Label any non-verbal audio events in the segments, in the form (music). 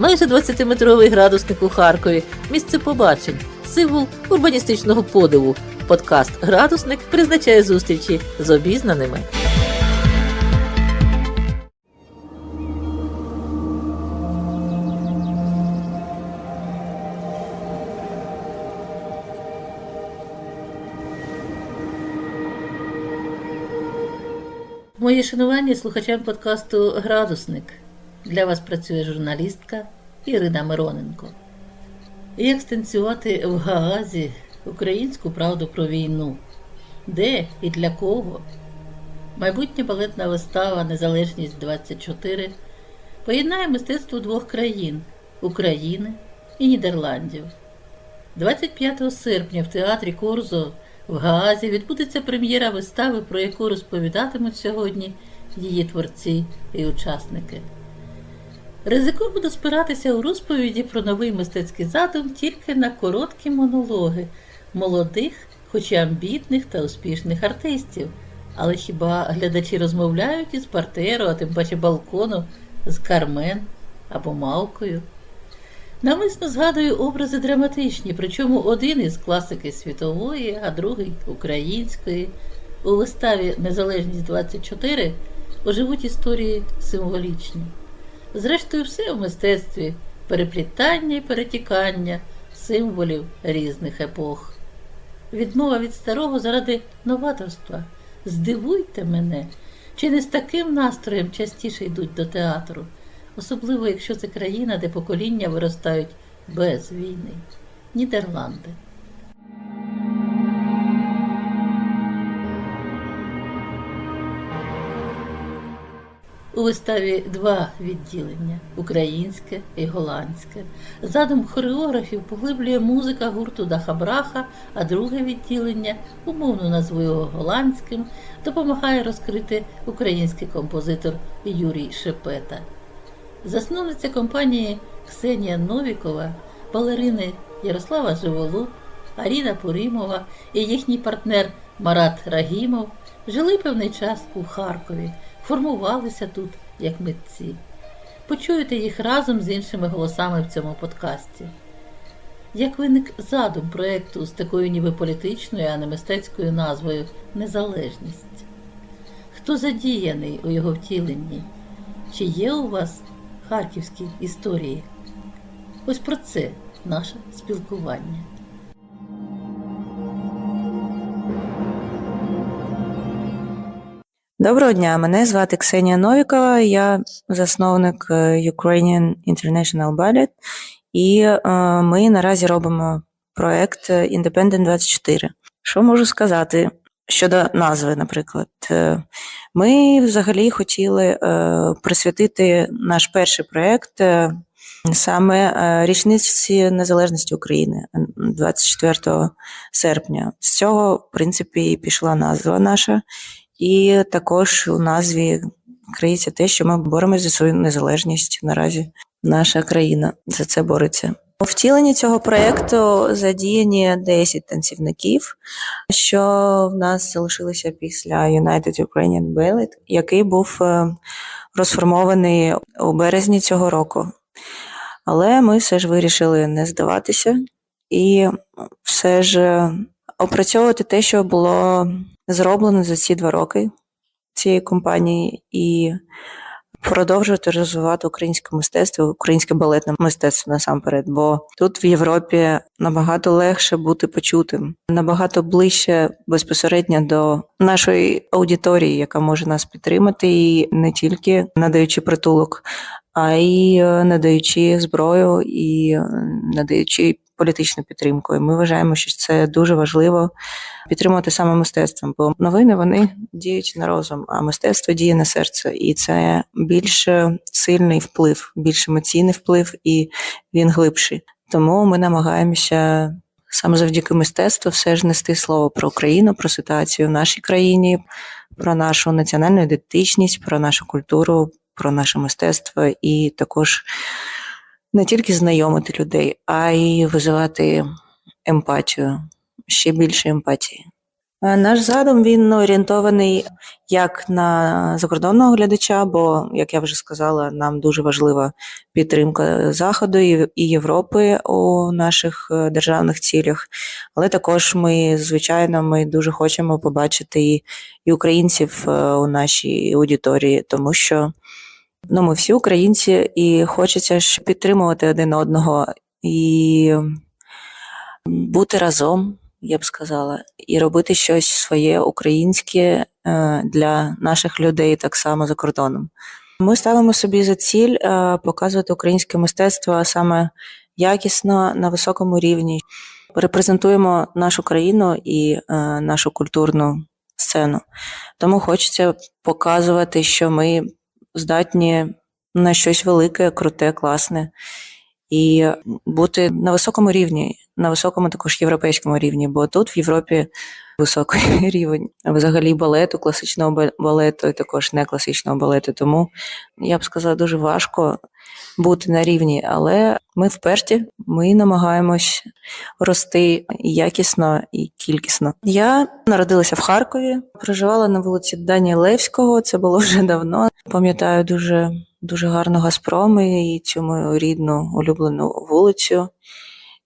Майже 20-метровий градусник у Харкові, місце побачень, символ урбаністичного подиву. Подкаст Градусник призначає зустрічі з обізнаними. Мої шанування слухачам подкасту Градусник. Для вас працює журналістка Ірина Мироненко. Як станцювати в Гаазі українську правду про війну? Де і для кого? Майбутня балетна вистава Незалежність 24 поєднає мистецтво двох країн України і Нідерландів. 25 серпня в театрі Корзо в Гаазі відбудеться прем'єра вистави, про яку розповідатимуть сьогодні її творці і учасники. Ризикую буду спиратися у розповіді про новий мистецький задум тільки на короткі монологи молодих, хоч і амбітних та успішних артистів. Але хіба глядачі розмовляють із партеру, а тим паче балкону, з Кармен або Мавкою? Намисно згадую образи драматичні, причому один із класики світової, а другий української. У виставі Незалежність 24 оживуть історії символічні. Зрештою, все в мистецтві переплітання і перетікання символів різних епох. Відмова від старого заради новаторства. Здивуйте мене, чи не з таким настроєм частіше йдуть до театру, особливо якщо це країна, де покоління виростають без війни. Нідерланди. У виставі два відділення українське і голландське. Задум хореографів поглиблює музика гурту Дахабраха, а друге відділення, умовно назву його голландським, допомагає розкрити український композитор Юрій Шепета. Засновниця компанії Ксенія Новікова, балерини Ярослава Живолу, Аріна Пурімова і їхній партнер Марат Рагімов жили певний час у Харкові, формувалися тут як митці. Почуєте їх разом з іншими голосами в цьому подкасті. Як виник задум проєкту з такою ніби політичною, а не мистецькою назвою Незалежність? Хто задіяний у його втіленні? Чи є у вас харківські історії? Ось про це наше спілкування. Доброго дня, мене звати Ксенія Новікова, я засновник е, Ukrainian International Ballet, і е, ми наразі робимо проект Independent 24. Що можу сказати щодо назви, наприклад? Е, Ми взагалі хотіли е, присвятити наш перший проект е, саме е, річниці незалежності України е, 24 серпня. З цього, в принципі, і пішла назва наша. І також у назві криється те, що ми боремося за свою незалежність. Наразі наша країна за це бореться. У втіленні цього проєкту задіяні 10 танцівників, що в нас залишилося після United Ukrainian Ballet, який був е, розформований у березні цього року. Але ми все ж вирішили не здаватися і все ж опрацьовувати те, що було зроблено за ці два роки цієї компанії, і продовжувати розвивати українське мистецтво, українське балетне мистецтво насамперед. Бо тут в Європі набагато легше бути почутим, набагато ближче безпосередньо до нашої аудиторії, яка може нас підтримати, і не тільки надаючи притулок, а й е, надаючи зброю і е, надаючи політичну підтримку. І ми вважаємо, що це дуже важливо підтримувати саме мистецтвом, бо новини вони діють на розум, а мистецтво діє на серце, і це більш сильний вплив, більш емоційний вплив, і він глибший. Тому ми намагаємося. Саме завдяки мистецтву все ж нести слово про Україну, про ситуацію в нашій країні, про нашу національну ідентичність, про нашу культуру, про наше мистецтво, і також не тільки знайомити людей, а й визивати емпатію, ще більше емпатії. Е, Наш задум він орієнтований як на закордонного глядача, бо, як я вже сказала, нам дуже важлива підтримка Заходу і Європи у наших е, державних цілях. Але також ми, звичайно, ми дуже хочемо побачити і, і українців е, у нашій аудиторії, тому що ну, ми всі українці, і хочеться ж підтримувати один одного і бути разом я б сказала, і робити щось своє українське е, для наших людей так само за кордоном. Ми ставимо собі за ціль е, показувати українське мистецтво саме якісно на високому рівні. Репрезентуємо нашу країну і е, нашу культурну сцену. Тому хочеться показувати, що ми здатні на щось велике, круте, класне і бути на високому рівні, на високому також європейському рівні, бо тут в Європі високий (laughs) рівень взагалі балету, класичного балету, і також не класичного балету. Тому я б сказала, дуже важко бути на рівні, але ми вперті, ми намагаємось рости якісно і кількісно. Я народилася в Харкові, проживала на вулиці Дані Левського. Це було вже давно. Пам'ятаю дуже дуже гарно Газпроми і цю мою рідну улюблену вулицю,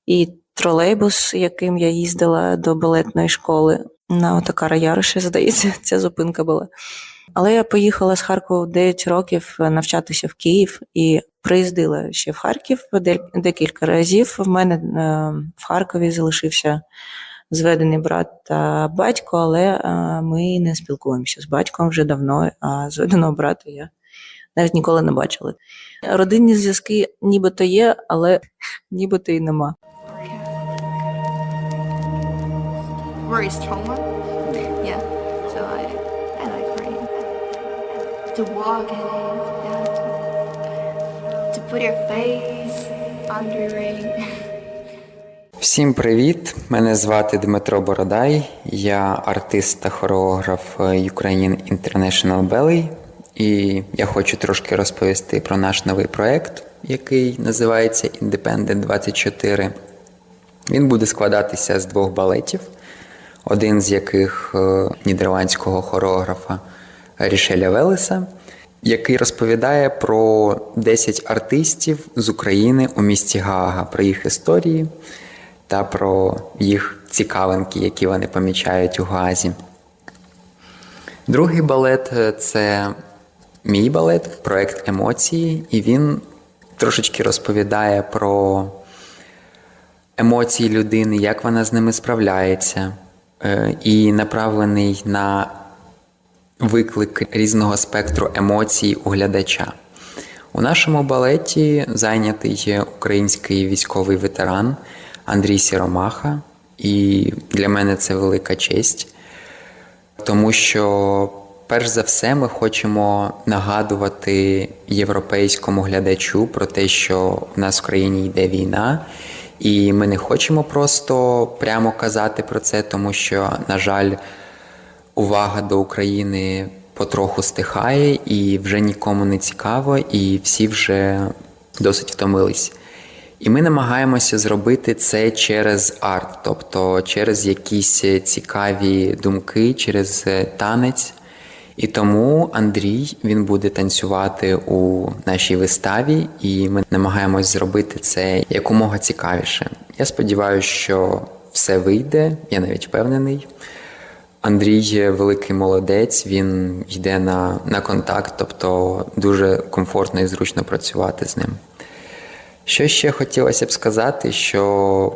і тролейбус, яким я їздила до балетної школи. На Отакара Яроша, здається, (laughs) ця зупинка була. Але я поїхала з Харкова 9 років навчатися в Київ і приїздила ще в Харків декілька разів. В мене е, в Харкові залишився зведений брат та батько, але е, ми не спілкуємося з батьком вже давно, а зведеного брата я навіть ніколи не бачила. Родинні зв'язки нібито є, але нібито і нема. Maurice Toma. Yeah, so I, I like rain. To walk in it, yeah. To put your face under rain. Всім привіт! Мене звати Дмитро Бородай. Я артист та хореограф Ukrainian International Ballet. І я хочу трошки розповісти про наш новий проект, який називається Independent 24. Він буде складатися з двох балетів, один з яких е, нідерландського хореографа Рішеля Велеса, який розповідає про 10 артистів з України у місті Гаага, про їх історії та про їх цікавинки, які вони помічають у Гаазі. Другий балет е, це мій балет, проект емоції, і він трошечки розповідає про емоції людини, як вона з ними справляється, е, і направлений на виклик різного спектру емоцій у глядача. У нашому балеті зайнятий є український військовий ветеран Андрій Сіромаха, і для мене це велика честь, тому що, перш за все, ми хочемо нагадувати європейському глядачу про те, що в нас в країні йде війна, і ми не хочемо просто прямо казати про це, тому що, на жаль, увага до України потроху стихає і вже нікому не цікаво, і всі вже досить втомились. І ми намагаємося зробити це через арт, тобто через якісь цікаві думки, через танець. І тому Андрій він буде танцювати у нашій виставі, і ми намагаємось зробити це якомога цікавіше. Я сподіваюся, що все вийде, я навіть впевнений. Андрій великий молодець, він йде на, на контакт, тобто дуже комфортно і зручно працювати з ним. Що ще хотілося б сказати, що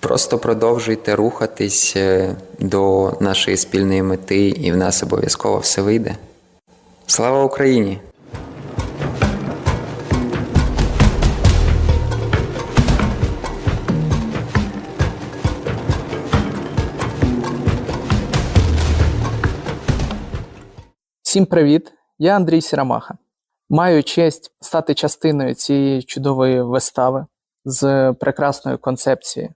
просто продовжуйте рухатись е, до нашої спільної мети, і в нас обов'язково все вийде. Слава Україні! Всім привіт! Я Андрій Сірамаха. Маю честь стати частиною цієї чудової вистави з прекрасною концепцією.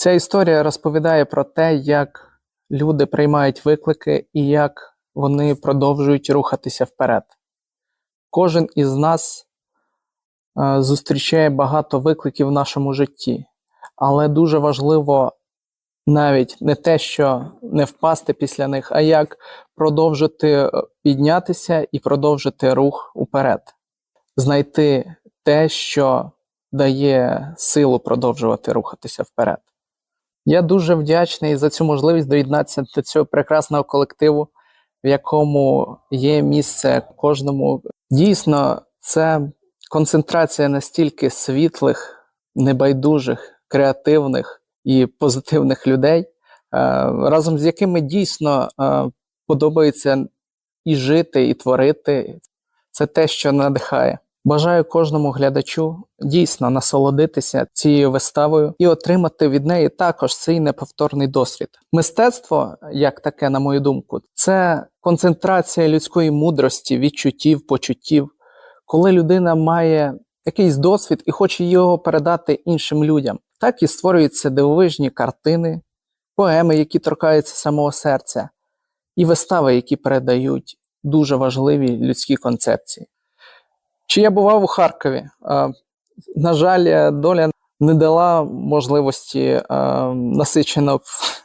Ця історія розповідає про те, як люди приймають виклики і як вони продовжують рухатися вперед. Кожен із нас е, зустрічає багато викликів в нашому житті, але дуже важливо навіть не те, що не впасти після них, а як продовжити е, піднятися і продовжити рух уперед, знайти те, що дає силу продовжувати рухатися вперед. Я дуже вдячний за цю можливість доєднатися до цього прекрасного колективу, в якому є місце кожному. Дійсно, це концентрація настільки світлих, небайдужих, креативних і позитивних людей, е, разом з якими дійсно е, подобається і жити, і творити. Це те, що надихає. Бажаю кожному глядачу дійсно насолодитися цією виставою і отримати від неї також цей неповторний досвід. Мистецтво, як таке, на мою думку, це концентрація людської мудрості, відчуттів, почуттів, коли людина має якийсь досвід і хоче його передати іншим людям. Так і створюються дивовижні картини, поеми, які торкаються самого серця, і вистави, які передають дуже важливі людські концепції. Чи я бував у Харкові? Е, На жаль, доля не дала можливості е, насичено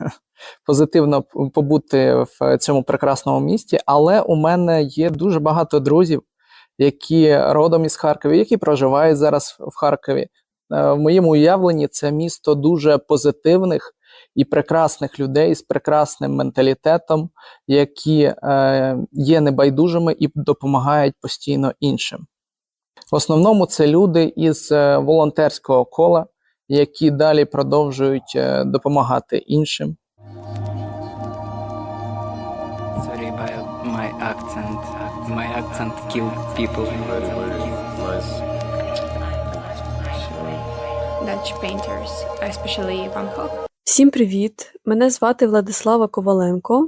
(laughs) позитивно побути в цьому прекрасному місті, але у мене є дуже багато друзів, які родом із Харкова, які проживають зараз в Харкові. Е, В моєму уявленні це місто дуже позитивних і прекрасних людей з прекрасним менталітетом, які е, є небайдужими і допомагають постійно іншим. В основному це люди із е, волонтерського кола, які далі продовжують е, допомагати іншим. Sorry about my accent. My accent kill people. Dutch painters, especially Van Gogh. Всім привіт! Мене звати Владислава Коваленко.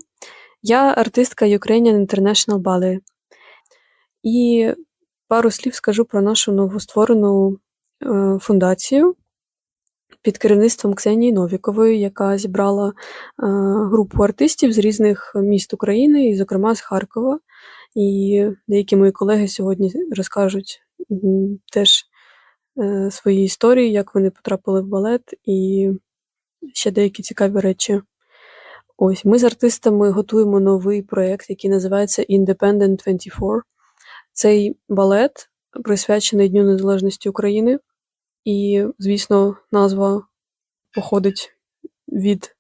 Я артистка Ukrainian International Ballet. І пару слів скажу про нашу новостворену е, фундацію під керівництвом Ксенії Новікової, яка зібрала е, групу артистів з різних міст України, і, зокрема, з Харкова. І деякі мої колеги сьогодні розкажуть теж е, свої історії, як вони потрапили в балет, і ще деякі цікаві речі. Ось ми з артистами готуємо новий проєкт, який називається Independent 24. Цей балет присвячений Дню Незалежності України, і, звісно, назва походить від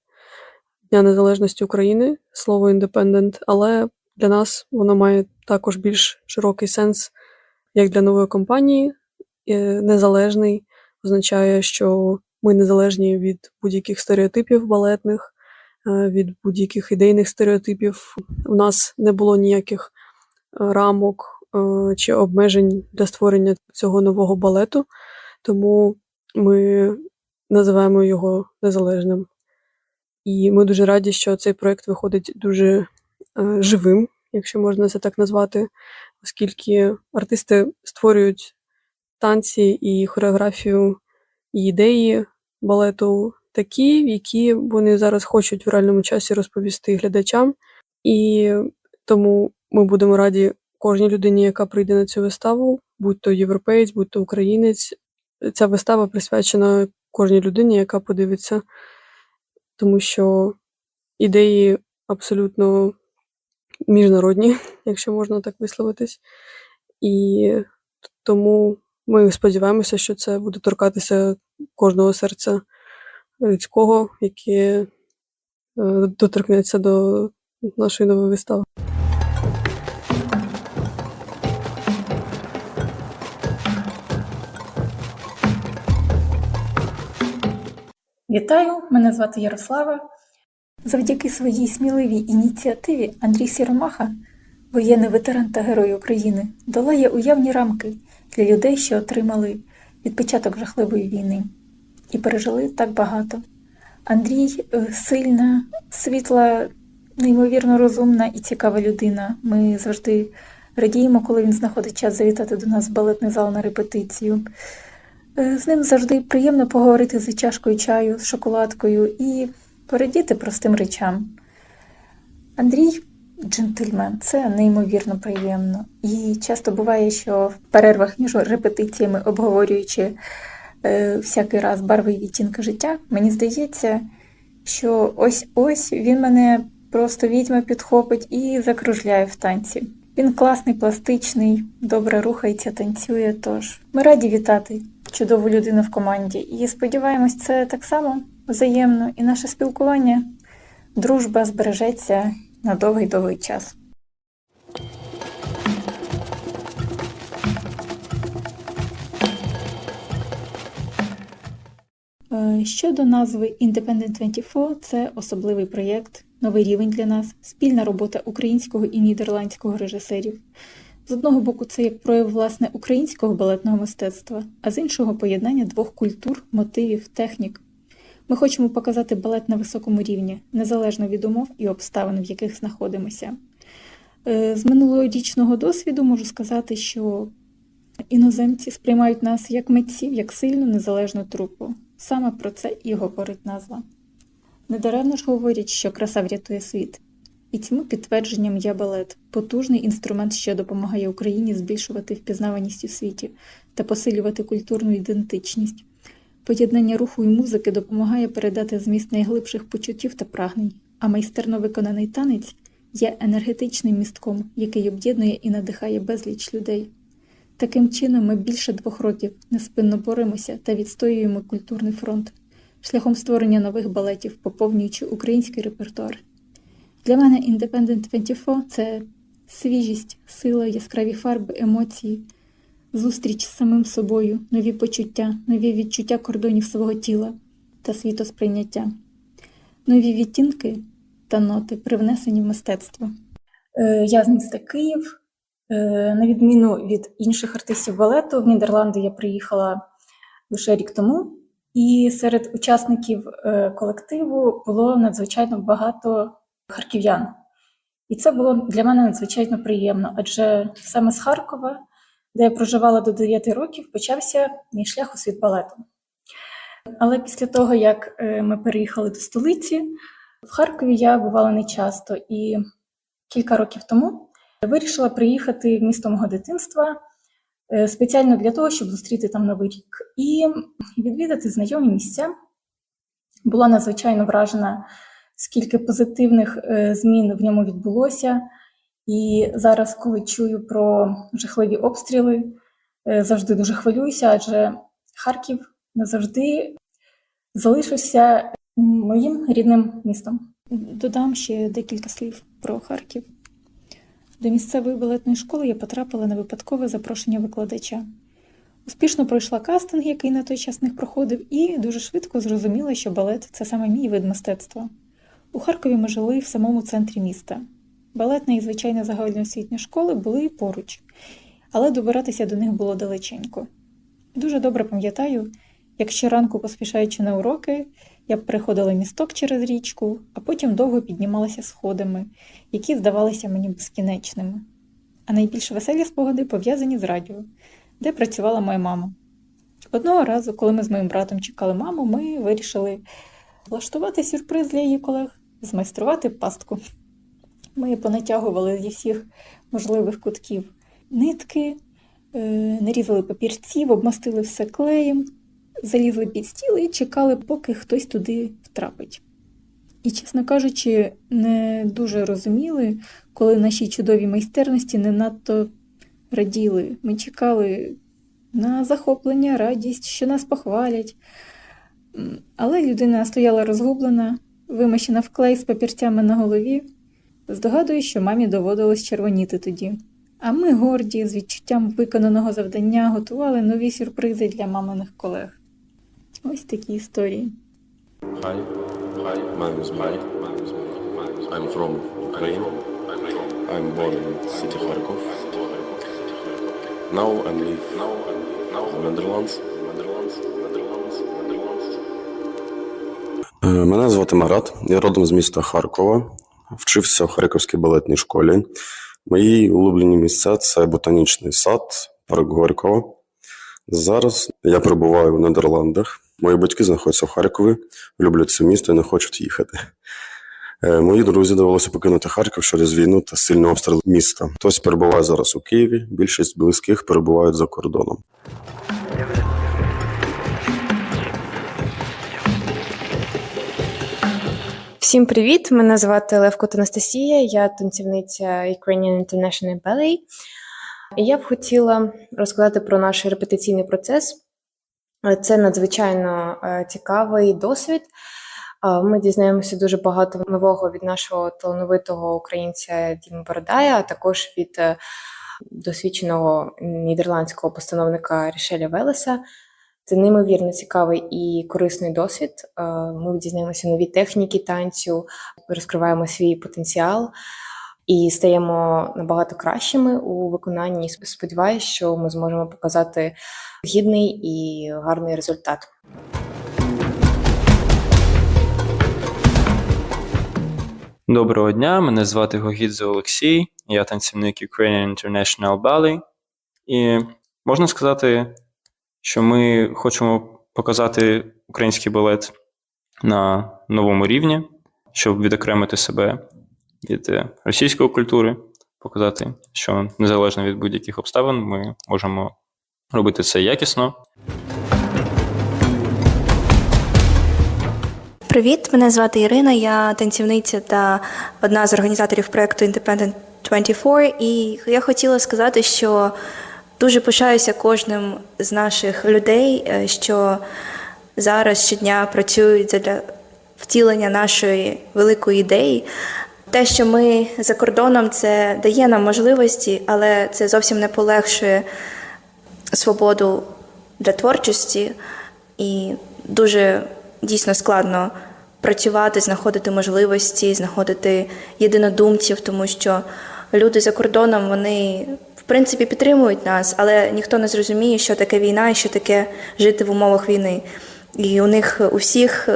Дня Незалежності України, слово Independent, але для нас воно має також більш широкий сенс, як для нової компанії. Е, Незалежний означає, що ми незалежні від будь-яких стереотипів балетних, е, від будь-яких ідейних стереотипів. У нас не було ніяких е, рамок чи обмежень для створення цього нового балету, тому ми називаємо його незалежним. І ми дуже раді, що цей проєкт виходить дуже е, живим, якщо можна це так назвати, оскільки артисти створюють танці і хореографію і ідеї балету такі, які вони зараз хочуть в реальному часі розповісти глядачам. І тому ми будемо раді кожній людині, яка прийде на цю виставу, будь то європеєць, будь то українець. Ця вистава присвячена кожній людині, яка подивиться, тому що ідеї абсолютно міжнародні, (laughs) якщо можна так висловитись. І тому ми сподіваємося, що це буде торкатися кожного серця людського, яке е, доторкнеться до нашої нової вистави. Вітаю, мене звати Ярослава. Завдяки своїй сміливій ініціативі Андрій Сіромаха, воєнний ветеран та герой України, долає уявні рамки для людей, що отримали відпочаток жахливої війни і пережили так багато. Андрій е, сильна, світла, неймовірно розумна і цікава людина. Ми завжди радіємо, коли він знаходить час завітати до нас в балетний зал на репетицію. Е, З ним завжди приємно поговорити за чашкою чаю, з шоколадкою і порадіти простим речам. Андрій джентльмен, це неймовірно приємно. І часто буває, що в перервах між репетиціями, обговорюючи е, всякий раз барви і відтінки життя, мені здається, що ось-ось він мене просто візьме, підхопить і закружляє в танці. Він класний, пластичний, добре рухається, танцює. Тож ми раді вітати чудову людину в команді. І сподіваємось, це так само взаємно, і наше спілкування, дружба збережеться на довгий-довгий час. Е, Щодо назви Independent 24, це особливий проєкт, новий рівень для нас, спільна робота українського і нідерландського режисерів. З одного боку, це як прояв власне українського балетного мистецтва, а з іншого поєднання двох культур, мотивів, технік. Ми хочемо показати балет на високому рівні, незалежно від умов і обставин, в яких знаходимося. Е, З минулорічного досвіду можу сказати, що іноземці сприймають нас як митців, як сильну незалежну трупу. Саме про це і говорить назва. Недаремно ж говорять, що краса врятує світ. І цьому підтвердженням є балет потужний інструмент, що допомагає Україні збільшувати впізнаваність у світі та посилювати культурну ідентичність. Поєднання руху і музики допомагає передати зміст найглибших почуттів та прагнень, а майстерно виконаний танець є енергетичним містком, який об'єднує і надихає безліч людей. Таким чином, ми більше двох років неспинно боремося та відстоюємо культурний фронт шляхом створення нових балетів, поповнюючи український репертуар. Для мене Independent 24 – це свіжість, сила, яскраві фарби, емоції, зустріч з самим собою, нові почуття, нові відчуття кордонів свого тіла та світосприйняття, нові відтінки та ноти, привнесені в мистецтво. Е, Я з міста Київ. Е, На відміну від інших артистів балету, в Нідерланди я приїхала лише рік тому, і серед учасників е, колективу було надзвичайно багато харків'ян. І це було для мене надзвичайно приємно, адже саме з Харкова, де я проживала до 9 років, почався мій шлях у світ балету. Але після того, як е, ми переїхали до столиці, в Харкові я бувала не часто, і кілька років тому вирішила приїхати в місто мого дитинства е, спеціально для того, щоб зустріти там новий рік і відвідати знайомі місця. Була надзвичайно вражена, скільки позитивних е, змін в ньому відбулося. І зараз, коли чую про жахливі обстріли, е, завжди дуже хвилююся, адже Харків назавжди залишився моїм рідним містом. Додам ще декілька слів про Харків. До місцевої балетної школи я потрапила на випадкове запрошення викладача. Успішно пройшла кастинг, який на той час не проходив, і дуже швидко зрозуміла, що балет це саме мій вид мистецтва. У Харкові ми жили в самому центрі міста. Балетна і звичайна загальноосвітня школи були поруч, але добиратися до них було далеченько. Дуже добре пам'ятаю, як щоранку, поспішаючи на уроки, я приходила місток через річку, а потім довго піднімалася сходами, які здавалися мені безкінечними. А найбільш веселі спогади пов'язані з радіо, де працювала моя мама. Одного разу, коли ми з моїм братом чекали маму, ми вирішили влаштувати сюрприз для її колег, змайструвати пастку. Ми понатягували зі всіх можливих кутків нитки, е, нарізали папірців, обмастили все клеєм, залізли під стіл і чекали, поки хтось туди втрапить. І, чесно кажучи, не дуже розуміли, коли наші чудові майстерності не надто раділи. Ми чекали на захоплення, радість, що нас похвалять. Але людина стояла розгублена, вимащена в клей з папірцями на голові. Здогадую, що мамі доводилось червоніти тоді. А ми горді, з відчуттям виконаного завдання, готували нові сюрпризи для маминих колег. Ось такі історії. Hi, hi. My name is Mike. I'm from Ukraine. I'm born in city Kharkov. Now I live in Netherlands. Мене звати Марат, я родом з міста Харкова. Вчився в Харківській балетній школі. Мої улюблені місця це ботанічний сад, парк Горького. Зараз я перебуваю в Нідерландах. Мої батьки знаходяться в Харкові, люблять це місто і не хочуть їхати. Е, Мої друзі довелося покинути Харків через війну та сильний обстріл міста. Хтось перебуває зараз у Києві, більшість близьких перебувають за кордоном. Всім привіт! Мене звати Левко Анастасія, я танцівниця Ukrainian International Ballet. І я б хотіла розказати про наш репетиційний процес. Це надзвичайно е, цікавий досвід. Е, Ми дізнаємося дуже багато нового від нашого талановитого українця Діми Бородая, а також від е, досвідченого нідерландського постановника Рішеля Велеса. Це неймовірно цікавий і корисний досвід. Е, Ми дізнаємося нові техніки танцю, розкриваємо свій потенціал і стаємо набагато кращими у виконанні. Сподіваюся, що ми зможемо показати гідний і гарний результат. Доброго дня, мене звати Гогідзе Олексій, я танцівник Ukrainian International Ballet. І можна сказати, що ми хочемо показати український балет на новому рівні, щоб відокремити себе від е, російської культури, показати, що незалежно від будь-яких обставин ми можемо робити це якісно. Привіт, мене звати Ірина. Я танцівниця та одна з організаторів проєкту Independent 24. І я хотіла сказати, що дуже пишаюся кожним з наших людей, е, що зараз щодня працюють для втілення нашої великої ідеї. Те, що ми за кордоном, це дає нам можливості, але це зовсім не полегшує свободу для творчості і дуже дійсно складно працювати, знаходити можливості, знаходити єдинодумців, тому що люди за кордоном вони принципі підтримують нас, але ніхто не зрозуміє, що таке війна і що таке жити в умовах війни. І у них у всіх,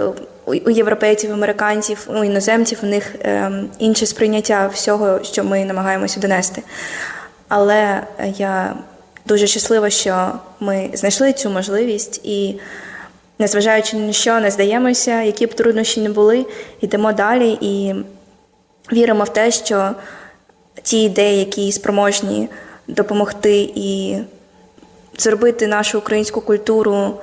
у у європейців, американців, у іноземців, у них ем, інше сприйняття всього, що ми намагаємося донести. Але я дуже щаслива, що ми знайшли цю можливість і, незважаючи на що, не здаємося, які б труднощі не були, йдемо далі і віримо в те, що ті ідеї, які спроможні допомогти і зробити нашу українську культуру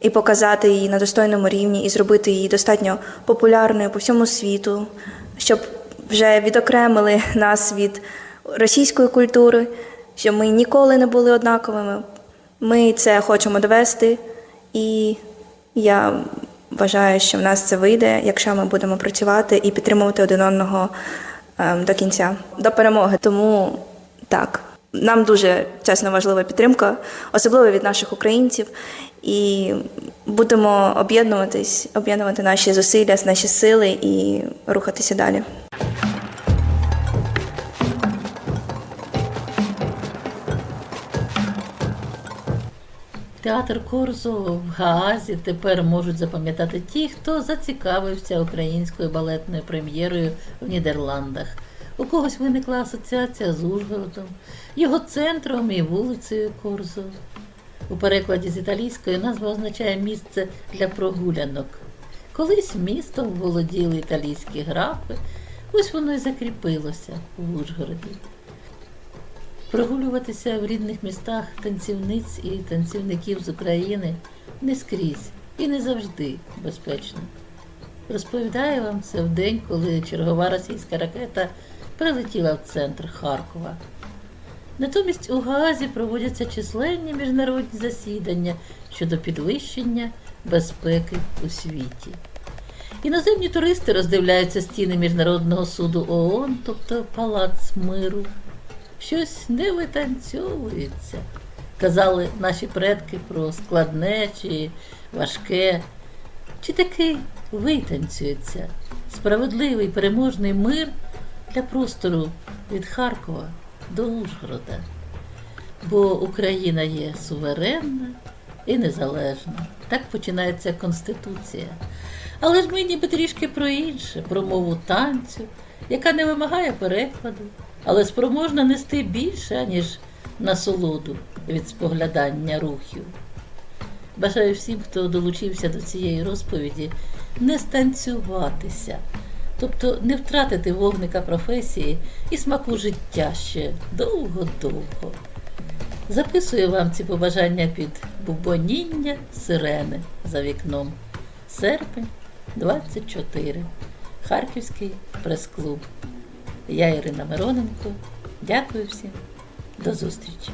і показати її на достойному рівні, і зробити її достатньо популярною по всьому світу, щоб вже відокремили (laughs) нас від російської культури, що ми ніколи не були однаковими. Ми це хочемо довести, і я вважаю, що в нас це вийде, якщо ми будемо працювати і підтримувати один одного ем, до кінця, до перемоги. Тому так, нам дуже чесно важлива підтримка, особливо від наших українців. І будемо об'єднуватись, об'єднувати наші зусилля, наші сили і рухатися далі. Театр Корзо в Гаазі тепер можуть запам'ятати ті, хто зацікавився українською балетною прем'єрою в Нідерландах. У когось виникла асоціація з Ужгородом, його центром і вулицею Корзо. У перекладі з італійської назва означає місце для прогулянок. Колись містом володіли італійські графи, ось воно й закріпилося в Ужгороді. Прогулюватися в рідних містах танцівниць і танцівників з України не скрізь і не завжди безпечно. Розповідаю вам це в день, коли чергова російська ракета прилетіла в центр Харкова. Натомість у Гаазі проводяться численні міжнародні засідання щодо підвищення безпеки у світі. Іноземні туристи роздивляються стіни Міжнародного суду ООН, тобто Палац миру. Щось не витанцьовується. Казали наші предки про складне чи важке, чи таки витанцюється справедливий переможний мир для простору від Харкова до Ужгорода. Бо Україна є суверенна і незалежна. Так починається Конституція. Але ж ми ніби трішки про інше, про мову танцю, яка не вимагає перекладу, але спроможна нести більше, ніж насолоду від споглядання рухів. Бажаю всім, хто долучився до цієї розповіді, не станцюватися, тобто не втратити вогника професії і смаку життя ще довго-довго. Записую вам ці побажання під бубоніння сирени за вікном. Серпень 24. Харківський прес-клуб. Я Ірина Мироненко. Дякую всім. До зустрічі!